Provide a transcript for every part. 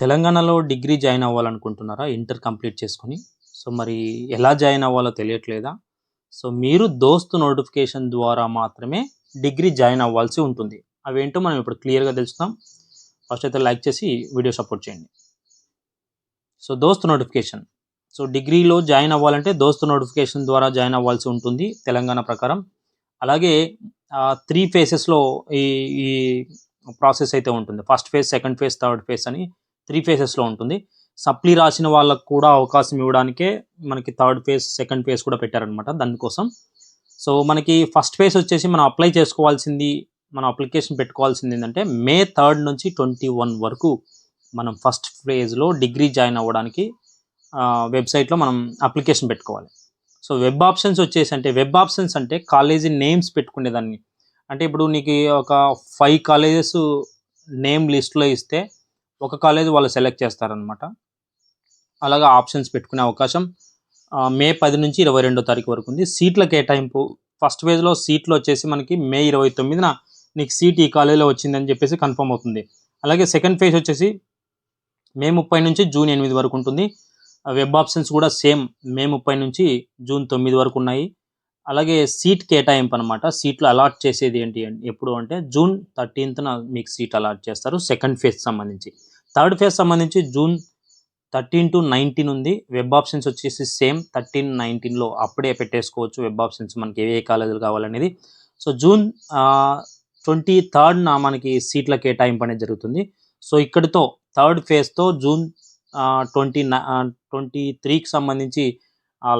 తెలంగాణలో degree join అవ్వాలనుకుంటున్నారా? Inter complete చేసుకొని? సో మరి ఎలా జాయిన్ అవ్వాలో తెలియట్లేదా? సో మీరు దోస్తు నోటిఫికేషన్ ద్వారా మాత్రమే డిగ్రీ జాయిన్ అవ్వాల్సి ఉంటుంది. అవేంటో మనం ఇప్పుడు క్లియర్గా తెలుస్తాం ఫస్ట్ అయితే లైక్ చేసి వీడియో సపోర్ట్ చేయండి. So DOST notification. సో డిగ్రీలో జాయిన్ అవ్వాలంటే దోస్తు నోటిఫికేషన్ ద్వారా జాయిన్ అవ్వాల్సి ఉంటుంది తెలంగాణ ప్రకారం. అలాగే త్రీ ఫేసెస్లో ఈ ఈ ప్రాసెస్ అయితే ఉంటుంది. First phase second phase third phase అని త్రీ ఫేసెస్లో ఉంటుంది. సప్లీ రాసిన వాళ్ళకు కూడా అవకాశం ఇవ్వడానికే మనకి థర్డ్ ఫేజ్ సెకండ్ ఫేజ్ కూడా పెట్టారనమాట దానికోసం సో మనకి ఫస్ట్ ఫేజ్ వచ్చేసి మనం అప్లై చేసుకోవాల్సింది మనం అప్లికేషన్ పెట్టుకోవాల్సింది ఏంటంటే మే థర్డ్ నుంచి ట్వంటీ వన్ వరకు మనం ఫస్ట్ ఫేజ్లో డిగ్రీ జాయిన్ అవ్వడానికి వెబ్సైట్లో మనం అప్లికేషన్ పెట్టుకోవాలి. సో వెబ్ ఆప్షన్స్ వచ్చేసి అంటే వెబ్ ఆప్షన్స్ అంటే కాలేజీ నేమ్స్ పెట్టుకునేదాన్ని. అంటే ఇప్పుడు నీకు ఒక ఫైవ్ కాలేజెస్ నేమ్ లిస్ట్లో ఇస్తే ఒక కాలేజ్ వాళ్ళు సెలెక్ట్ చేస్తారనమాట అలాగా ఆప్షన్స్ పెట్టుకునే అవకాశం మే పది నుంచి ఇరవై రెండో తారీఖు వరకు ఉంది. సీట్ల కేటాయింపు ఫస్ట్ ఫేజ్లో సీట్లు వచ్చేసి మనకి మే ఇరవై తొమ్మిదిన నీకు సీట్ ఈ కాలేజీలో వచ్చిందని చెప్పేసి కన్ఫర్మ్ అవుతుంది. అలాగే సెకండ్ ఫేజ్ వచ్చేసి మే ముప్పై నుంచి జూన్ ఎనిమిది వరకు ఉంటుంది. వెబ్ ఆప్షన్స్ కూడా సేమ్ మే ముప్పై నుంచి జూన్ తొమ్మిది వరకు ఉన్నాయి. అలాగే సీట్ కేటాయింపు అనమాట సీట్లు అలాట్ చేసేది ఏంటి ఎప్పుడు అంటే జూన్ థర్టీన్త్న మీకు సీట్ అలాట్ చేస్తారు సెకండ్ ఫేజ్ సంబంధించి. థర్డ్ ఫేజ్ సంబంధించి జూన్ థర్టీన్ టు నైన్టీన్ ఉంది. వెబ్ ఆప్షన్స్ వచ్చేసి సేమ్ థర్టీన్ నైన్టీన్లో అప్పుడే పెట్టేసుకోవచ్చు. వెబ్ ఆప్షన్స్ మనకి ఏ కాలేజీలు కావాలనేది. సో జూన్ ట్వంటీ థర్డ్న మనకి సీట్ల కేటాయింపు అనేది జరుగుతుంది. సో ఇక్కడితో థర్డ్ ఫేజ్తో జూన్ ట్వంటీ ట్వంటీ త్రీకి సంబంధించి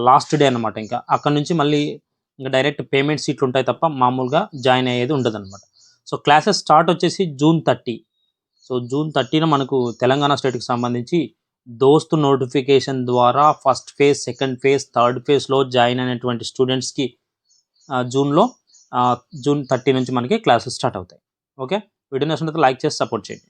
లాస్ట్ డే అనమాట ఇంకా. అక్కడ నుంచి మళ్ళీ ఇంకా డైరెక్ట్ పేమెంట్ సీట్లు ఉంటాయి తప్ప మామూలుగా జాయిన్ అయ్యేది ఉండదు అనమాట సో క్లాసెస్ స్టార్ట్ వచ్చేసి జూన్ థర్టీ. సో జూన్ థర్టీన మనకు తెలంగాణ స్టేట్కి సంబంధించి దోస్తు నోటిఫికేషన్ ద్వారా first phase second phase third ఫేజ్లో జాయిన్ అయినటువంటి స్టూడెంట్స్కి జూన్లో జూన్ థర్టీ నుంచి మనకి క్లాసెస్ స్టార్ట్ అవుతాయి. ఓకే? వీడియో నచ్చినట్లయితే లైక్ చేసి సపోర్ట్ చేయండి.